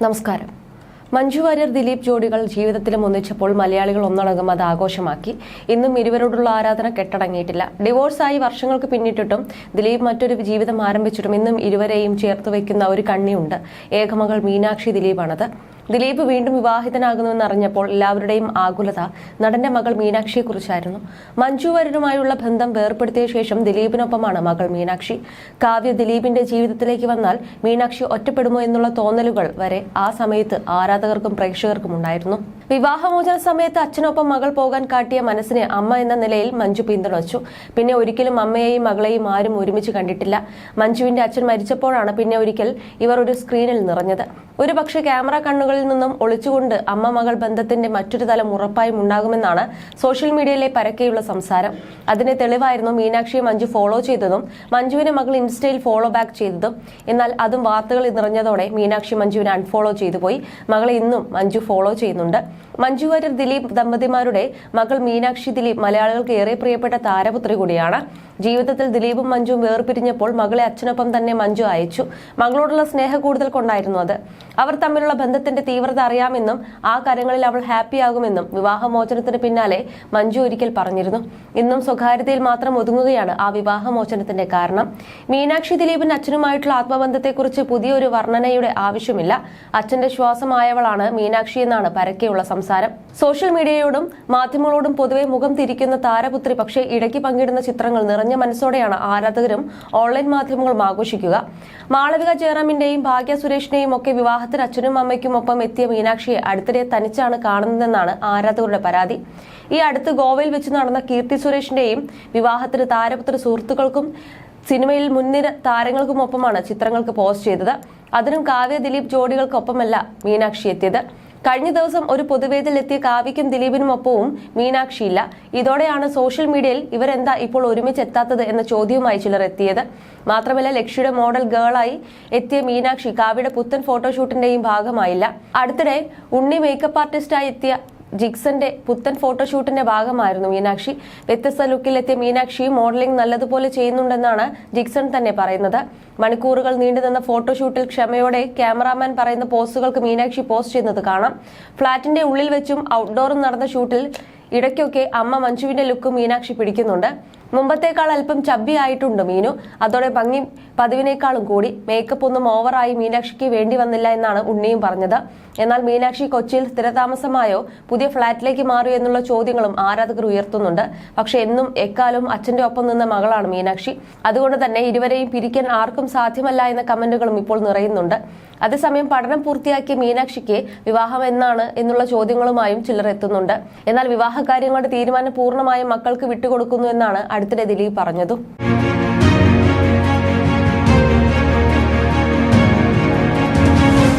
നമസ്കാരം. മഞ്ജു വാര്യർ ദിലീപ് ജോഡികൾ ജീവിതത്തിലും ഒന്നിച്ചപ്പോൾ മലയാളികൾ ഒന്നടങ്കം അത് ആഘോഷമാക്കി. ഇന്നും ഇരുവരോടുള്ള ആരാധന കെട്ടടങ്ങിയിട്ടില്ല. ഡിവോഴ്സായി വർഷങ്ങൾക്ക് പിന്നിട്ടിട്ടും ദിലീപ് മറ്റൊരു ജീവിതം ആരംഭിച്ചിട്ടും ഇന്നും ഇരുവരെയും ചേർത്ത് വയ്ക്കുന്ന ഒരു കണ്ണിയുണ്ട്. ഏകമകൾ മീനാക്ഷി ദിലീപാണത്. ദിലീപ് വീണ്ടും വിവാഹിതനാകുന്നുവെന്ന് അറിഞ്ഞപ്പോൾ എല്ലാവരുടെയും ആകുലത നടന്റെ മകൾ മീനാക്ഷിയെക്കുറിച്ചായിരുന്നു. മഞ്ജു വാര്യരുമായുള്ള ബന്ധം വേർപ്പെടുത്തിയ ശേഷം ദിലീപിനൊപ്പമാണ് മകൾ മീനാക്ഷി. കാവ്യ ദിലീപിന്റെ ജീവിതത്തിലേക്ക് വന്നാൽ മീനാക്ഷി ഒറ്റപ്പെടുമോ എന്നുള്ള തോന്നലുകൾ വരെ ആ സമയത്ത് ആരാധകർക്കും പ്രേക്ഷകർക്കും ഉണ്ടായിരുന്നു. വിവാഹമോചന സമയത്ത് അച്ഛനൊപ്പം മകൾ പോകാൻ കാട്ടിയ മനസ്സിനെ അമ്മ എന്ന നിലയിൽ മഞ്ജു പിന്തുണച്ചു. പിന്നെ ഒരിക്കലും അമ്മയെയും മകളെയും ആരും ഒരുമിച്ച് കണ്ടിട്ടില്ല. മഞ്ജുവിന്റെ അച്ഛൻ മരിച്ചപ്പോഴാണ് പിന്നെ ഒരിക്കൽ ഇവർ ഒരു സ്ക്രീനിൽ നിറഞ്ഞത്. ഒരു പക്ഷേ ക്യാമറ കണ്ണുകളിൽ നിന്നും ഒളിച്ചുകൊണ്ട് അമ്മ മകൾ ബന്ധത്തിന്റെ മറ്റൊരു തലം ഉറപ്പായും ഉണ്ടാകുമെന്നാണ് സോഷ്യൽ മീഡിയയിലെ പരക്കെയുള്ള സംസാരം. അതിന് തെളിവായിരുന്നു മീനാക്ഷിയെ മഞ്ജു ഫോളോ ചെയ്തതും മഞ്ജുവിനെ മകൾ ഇൻസ്റ്റയിൽ ഫോളോ ബാക്ക് ചെയ്തതും. എന്നാൽ അതും വാർത്തകളിൽ നിറഞ്ഞതോടെ മീനാക്ഷി മഞ്ജുവിനെ അൺഫോളോ ചെയ്തു പോയി മകളെ ഇന്നും മഞ്ജു ഫോളോ ചെയ്യുന്നുണ്ട്. മഞ്ജു വാര്യർ ദിലീപ് ദമ്പതിമാരുടെ മകൾ മീനാക്ഷി ദിലീപ് മലയാളികൾക്ക് ഏറെ പ്രിയപ്പെട്ട താരപുത്രി കൂടിയാണ്. ജീവിതത്തിൽ ദിലീപും മഞ്ജുവും വേർപിരിഞ്ഞപ്പോൾ മകളെ അച്ഛനൊപ്പം തന്നെ മഞ്ജു അയച്ചു. മകളോടുള്ള സ്നേഹ കൂടുതൽ കൊണ്ടായിരുന്നു അത്. അവർ തമ്മിലുള്ള ബന്ധത്തിന്റെ തീവ്രത അറിയാമെന്നും ആ കാര്യങ്ങളിൽ അവൾ ഹാപ്പിയാകുമെന്നും വിവാഹമോചനത്തിന് പിന്നാലെ മഞ്ജു ഒരിക്കൽ പറഞ്ഞിരുന്നു. ഇന്നും സ്വകാര്യതയിൽ മാത്രം ഒതുങ്ങുകയാണ് ആ വിവാഹമോചനത്തിന്റെ കാരണം. മീനാക്ഷി ദിലീപിന് അച്ഛനുമായിട്ടുള്ള ആത്മബന്ധത്തെക്കുറിച്ച് പുതിയൊരു വർണനയുടെ ആവശ്യമില്ല. അച്ഛന്റെ ശ്വാസമായവളാണ് മീനാക്ഷി എന്നാണ് പരക്കെയുള്ള സംസാരം. സോഷ്യൽ മീഡിയയോടും മാധ്യമങ്ങളോടും പൊതുവെ മുഖം തിരിക്കുന്ന താരപുത്രി പക്ഷേ ഇടയ്ക്ക് പങ്കിടുന്ന ചിത്രങ്ങൾ നിറഞ്ഞ മനസ്സോടെയാണ് ആരാധകരും ഓൺലൈൻ മാധ്യമങ്ങളും ആഘോഷിക്കുക. മാളവിക ജയറാമിന്റെയും ഭാഗ്യ സുരേഷിന്റെയും ഒക്കെ വിവാഹത്തിന് അച്ഛനും അമ്മയ്ക്കും ഒപ്പം എത്തിയ മീനാക്ഷിയെ അടുത്തിടെ തനിച്ചാണ് കാണുന്നതെന്നാണ് ആരാധകരുടെ പരാതി. ഈ അടുത്ത് ഗോവയിൽ വെച്ച് നടന്ന കീർത്തി സുരേഷിന്റെയും വിവാഹത്തിന് താരപുത്ര സുഹൃത്തുക്കൾക്കും സിനിമയിൽ മുൻനിര താരങ്ങൾക്കുമൊപ്പമാണ് ചിത്രങ്ങൾക്ക് പോസ്റ്റ് ചെയ്തത്. അതിനും കാവ്യ ദിലീപ് ജോഡികൾക്കൊപ്പമല്ല മീനാക്ഷി എത്തിയത്. കഴിഞ്ഞ ദിവസം ഒരു പൊതുവേദിയിൽ എത്തിയ കാവ്യയ്ക്കും ദിലീപിനുമൊപ്പവും മീനാക്ഷിയില്ല. ഇതോടെയാണ് സോഷ്യൽ മീഡിയയിൽ ഇവരെന്താ ഇപ്പോൾ ഒരുമിച്ച് എത്താത്തത് എന്ന ചോദ്യവുമായി ചിലർ എത്തിയത്. മാത്രമല്ല ലക്ഷ്യയുടെ മോഡൽ ഗേളായി എത്തിയ മീനാക്ഷി കാവ്യയുടെ പുത്തൻ ഫോട്ടോഷൂട്ടിന്റെയും ഭാഗമായില്ല. അടുത്തിടെ ഉണ്ണി മേക്കപ്പ് ആർട്ടിസ്റ്റായി എത്തിയ ജിക്സന്റെ പുത്തൻ ഫോട്ടോഷൂട്ടിന്റെ ഭാഗമായിരുന്നു മീനാക്ഷി. വ്യത്യസ്ത ലുക്കിലെത്തിയ മീനാക്ഷി മോഡലിംഗ് നല്ലതുപോലെ ചെയ്യുന്നുണ്ടെന്നാണ് ജിക്സൺ തന്നെ പറയുന്നത്. മണിക്കൂറുകൾ നീണ്ടുനിന്ന ഫോട്ടോഷൂട്ടിൽ ക്ഷമയോടെ ക്യാമറാമാൻ പറയുന്ന പോസ്റ്റുകൾക്ക് മീനാക്ഷി പോസ്റ്റ് ചെയ്യുന്നത് കാണാം. ഫ്ളാറ്റിന്റെ ഉള്ളിൽ വെച്ചും ഔട്ട്ഡോറും നടന്ന ഷൂട്ടിൽ ഇടയ്ക്കൊക്കെ അമ്മ മഞ്ജുവിന്റെ ലുക്ക് മീനാക്ഷി പിടിക്കുന്നുണ്ട്. മുമ്പത്തേക്കാൾ അല്പം ചബ്ബിയായിട്ടുണ്ട് മീനു. അതോടെ ഭംഗി പതിവിനേക്കാളും കൂടി. മേക്കപ്പ് ഒന്നും ഓവറായി മീനാക്ഷിക്ക് വേണ്ടി വന്നില്ല എന്നാണ് ഉണ്ണിയും പറഞ്ഞത്. എന്നാൽ മീനാക്ഷി കൊച്ചിയിൽ സ്ഥിരതാമസമായോ പുതിയ ഫ്ളാറ്റിലേക്ക് മാറിയോ എന്നുള്ള ചോദ്യങ്ങളും ആരാധകർ ഉയർത്തുന്നുണ്ട്. പക്ഷെ എന്നും എക്കാലവും അച്ഛന്റെ ഒപ്പം നിന്ന മകളാണ് മീനാക്ഷി. അതുകൊണ്ട് തന്നെ ഇരുവരെയും പിരിക്കാൻ ആർക്കും സാധ്യമല്ല എന്ന കമന്റുകളും ഇപ്പോൾ നിറയുന്നുണ്ട്. അതേസമയം പഠനം പൂർത്തിയാക്കിയ മീനാക്ഷിക്ക് വിവാഹം എന്നാണ് എന്നുള്ള ചോദ്യങ്ങളുമായും ചിലർ എത്തുന്നുണ്ട്. എന്നാൽ വിവാഹ കാര്യങ്ങളുടെ തീരുമാനം പൂർണമായും മക്കൾക്ക് വിട്ടുകൊടുക്കുന്നു എന്നാണ് അടുത്തിടെ ദിലീപ് പറഞ്ഞതും